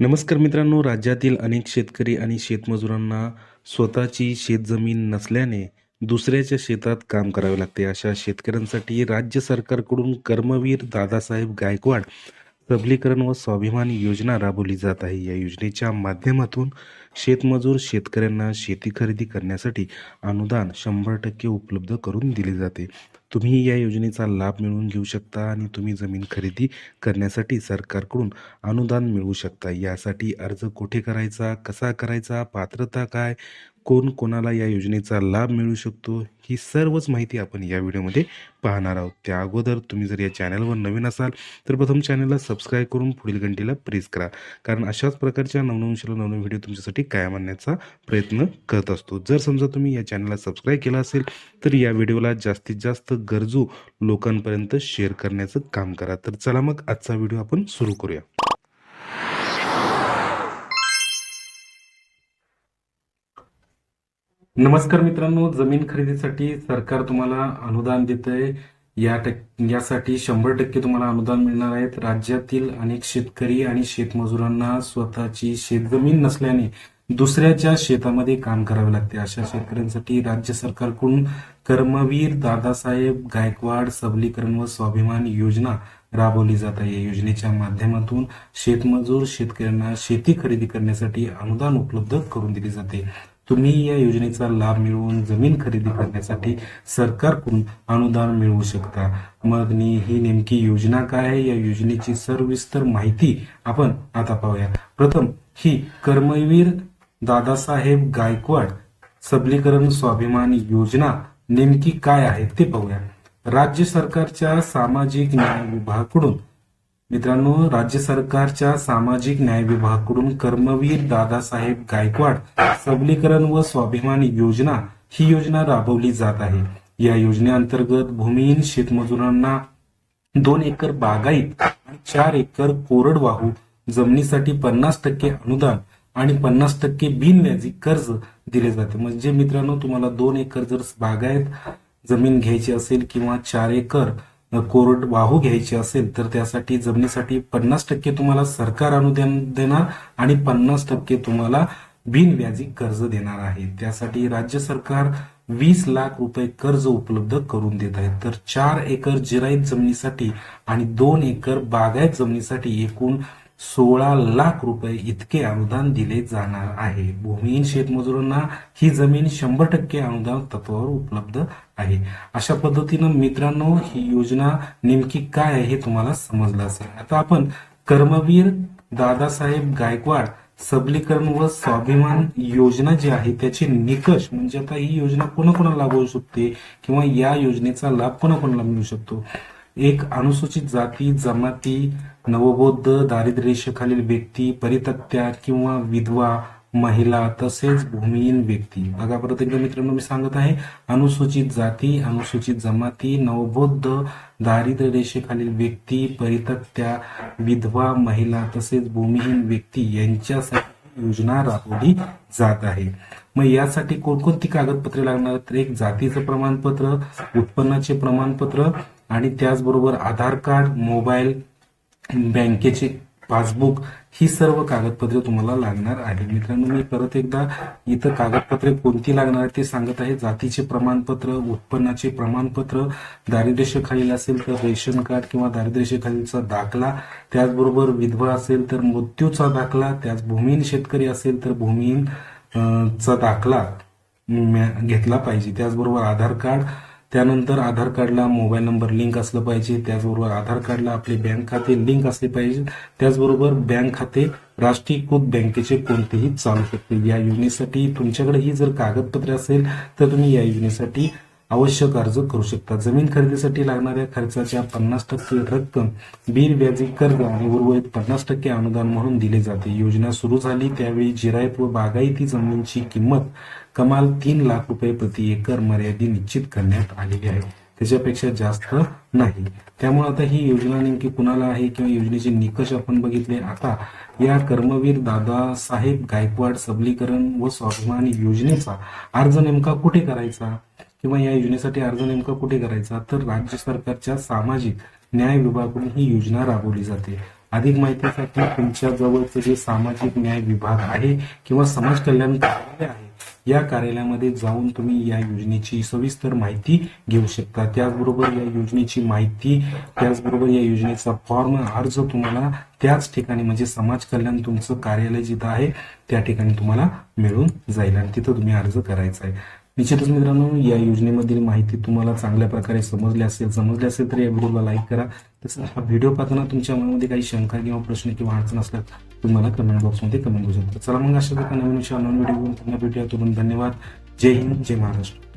नमस्कार मित्रांनो राज्यातील अनेक शेतकरी आणि शेतमजुरांना स्वतःची शेतजमीन नसल्याने दुसऱ्याच्या शेतात काम करावे लागते. अशा शेतकऱ्यांसाठी राज्य सरकारकडून कर्मवीर दादासाहेब गायकवाड सबलीकरण व स्वाभिमान योजना राबवली जात आहे. या योजनेच्या माध्यमातून शेतमजूर शेतकऱ्यांना शेती खरेदी करण्यासाठी अनुदान शंभर टक्के उपलब्ध करून दिले जाते. तुम्ही या योजनेचा लाभ मिळवून घेऊ शकता आणि तुम्ही जमीन खरेदी करण्यासाठी सरकारकडून अनुदान मिळवू शकता. यासाठी अर्ज कुठे करायचा कसा करायचा पात्रता काय कोण कोणाला या योजनेचा लाभ मिळू शकतो ही सर्वच माहिती आपण या व्हिडिओमध्ये पाहणार आहोत. त्या अगोदर तुम्ही जर या चॅनलवर नवीन असाल तर प्रथम चॅनलला सबस्क्राईब करून पुढील घंटीला प्रेस करा. कारण अशाच प्रकारच्या नवनवीन नवनवीन व्हिडिओ तुमच्यासाठी कायम आणण्याचा प्रयत्न करत असतो. जर समजा तुम्ही या चॅनलला सबस्क्राईब केला असेल तर या व्हिडिओला जास्तीत जास्त गरजू लोकांपर्यंत शेअर करण्याचं काम करा. तर चला मग आजचा व्हिडिओ आपण सुरू करूया. नमस्कार मित्रांनो जमीन खरेदीसाठी सरकार तुम्हाला अनुदान देत आहे या टक् यासाठी शंभर टक्के तुम्हाला अनुदान मिळणार आहेत राज्यातील अनेक शेतकरी आणि शेतमजुरांना स्वतःची शेतजमीन नसल्याने दुसऱ्याच्या शेतामध्ये काम करावे लागते. अशा शेतकऱ्यांसाठी राज्य सरकारकडून कर्मवीर दादासाहेब गायकवाड सबलीकरण व स्वाभिमान योजना राबवली जात आहे. या योजनेच्या माध्यमातून शेतमजूर शेतकऱ्यांना शेती खरेदी करण्यासाठी अनुदान उपलब्ध करून दिले जाते. तुम्ही या योजनेचा लाभ मिळवून जमीन खरेदी करण्यासाठी सरकारकडून अनुदान मिळवू शकता. मग ही नेमकी योजना काय आहे? या योजनेची सविस्तर माहिती आपण आता पाहूया. प्रथम ही कर्मवीर दादासाहेब गायकवाड सबलीकरण स्वाभिमान योजना नेमकी काय आहे ते पाहूया राज्य सरकारच्या सामाजिक न्याय विभागाकडून मित्रांनो राज्य सरकारच्या सामाजिक न्याय विभागाकडून कर्मवीर दादासाहेब गायकवाड सबलीकरण व स्वाभिमान योजना ही योजना राबवली जात आहे. या योजनेअंतर्गत भूमिहीन शेतमजुरांना दोन एकर बागायत आणि चार एकर कोरडवाहू जमिनीसाठी पन्नास टक्के अनुदान आणि पन्नास टक्के बिनव्याजी कर्ज दिले जाते. म्हणजे मित्रांनो तुम्हाला दोन एकर जर बागायत जमीन घ्यायची असेल किंवा चार एकर कोरड वाहू घ्यायची असेल तर त्यासाठी जमिनीसाठी पन्नास टक्के तुम्हाला सरकार अनुदान देणार आणि पन्नास टक्के तुम्हाला बिनव्याजी कर्ज देणार आहे. त्यासाठी राज्य सरकार वीस लाख रुपये कर्ज उपलब्ध करून देत आहे. तर चार एकर जिरायत जमिनीसाठी आणि दोन एकर बागायत जमिनीसाठी एकूण सोळा लाख रुपये इतके अनुदान दिले जाणार आहे. भूमिहीन शेतमजुरांना ही जमीन शंभर टक्के अनुदान तत्वावर उपलब्ध आहे. अशा पद्धतीनं मित्रांनो ही योजना नेमकी काय आहे हे तुम्हाला समजलं असेल. आता आपण कर्मवीर दादासाहेब गायकवाड सबलीकरण व स्वाभिमान योजना जी आहे त्याचे निकष म्हणजे आता ही योजना कोणाकोणाला लागू होऊ शकते किंवा या योजनेचा लाभ कोणाकोणाला मिळू शकतो? एक अनुसूचित जाती जमाती नवबौद्ध दारिद्र्य रेषेखालील व्यक्ती परितत्या किंवा विधवा महिला तसेच भूमिहीन व्यक्ती. बघा परत एकदा मित्रांनो मी सांगत आहे अनुसूचित जाती अनुसूचित जमाती नवबौद्ध दारिद्र्य रेषेखालील व्यक्ती परितत्या विधवा महिला तसेच भूमिहीन व्यक्ती यांच्यासाठी योजना राबवली जात आहे. मग यासाठी कोणकोणती कागदपत्रे लागणार? तर एक जातीचं प्रमाणपत्र उत्पन्नाचे प्रमाणपत्र आणि त्याचबरोबर आधार कार्ड मोबाईल बँकेचे पासबुक ही सर्व कागदपत्रे तुम्हाला लागणार आहे मित्रांनो मी परत एकदा इथं कागदपत्रे कोणती लागणार आहे ते सांगत आहे. जातीचे प्रमाणपत्र उत्पन्नाचे प्रमाणपत्र दारिद्र्यरेषेखालील असेल तर रेशन कार्ड किंवा दारिद्र्यरेषेखालीलचा दाखला त्याचबरोबर विधवा असेल तर मृत्यूचा दाखला त्याच भूमिहीन शेतकरी असेल तर भूमिहीन चा दाखला घेतला पाहिजे. त्याचबरोबर आधार कार्ड त्यानंतर आधार कार्डला मोबाईल नंबर लिंक असलं पाहिजे त्याचबरोबर आधार कार्डला आपले बँक खाते लिंक असले पाहिजे त्याचबरोबर बँक खाते राष्ट्रीयकृत बँकेचे कोणतेही चालू शकते. या योजनेसाठी तुमच्याकडे ही जर कागदपत्रे असेल तर तुम्ही या योजनेसाठी आवश्यक अर्ज करू शकतात. जमीन खरेदीसाठी लागणाऱ्या खर्चाच्या पन्नास टक्के रक्कम बिन व्याजी कर्ज आणि उर्वरित पन्नास टक्के अनुदान म्हणून दिले जाते. योजना सुरू झाली त्यावेळी जिरायत व बागायती जमिनीची किंमत कमाल तीन लाख रुपये प्रति एकर मर्यादी निश्चित करण्यात आलेली आहे. त्याच्यापेक्षा जास्त नाही. त्यामुळे आता ही योजना नेमकी कुणाला आहे किंवा योजनेचे निकष आपण बघितले. आता या कर्मवीर दादासाहेब गायकवाड सबलीकरण व स्वाभिमान योजनेचा अर्ज नेमका कुठे करायचा? किंवा या योजनेसाठी अर्ज नेमका कुठे करायचा? तर राज्य सरकारच्या सामाजिक न्याय विभागाकडून ही योजना राबवली जाते. अधिक माहितीसाठी तुमच्या जवळचं जे सामाजिक न्याय विभाग आहे किंवा समाज कल्याण कार्यालय आहे या कार्यालयामध्ये जाऊन तुम्ही या योजनेची सविस्तर माहिती घेऊ शकता. त्याचबरोबर या योजनेची माहिती त्याचबरोबर या योजनेचा फॉर्म अर्ज तुम्हाला त्याच ठिकाणी म्हणजे समाज कल्याण तुमचं कार्यालय जिथं आहे त्या ठिकाणी तुम्हाला मिळून जाईल आणि तिथं तुम्ही अर्ज करायचा आहे. निश्चितच मित्रांनो या योजनेमधील माहिती तुम्हाला चांगल्या प्रकारे समजली असेल समजली असेल तर या व्हिडिओला लाईक करा. तसंच हा व्हिडिओ पाहताना तुमच्या मनामध्ये काही शंका किंवा प्रश्न किंवा अडचण असल्यास तुम्हाला कमेंट बॉक्समध्ये कमेंट करू शकता. चला मग अशा प्रकारे नवीन विषय नवीन व्हिडिओ पुन्हा भेटूया. तोपर्यंत धन्यवाद. जय हिंद जय महाराष्ट्र.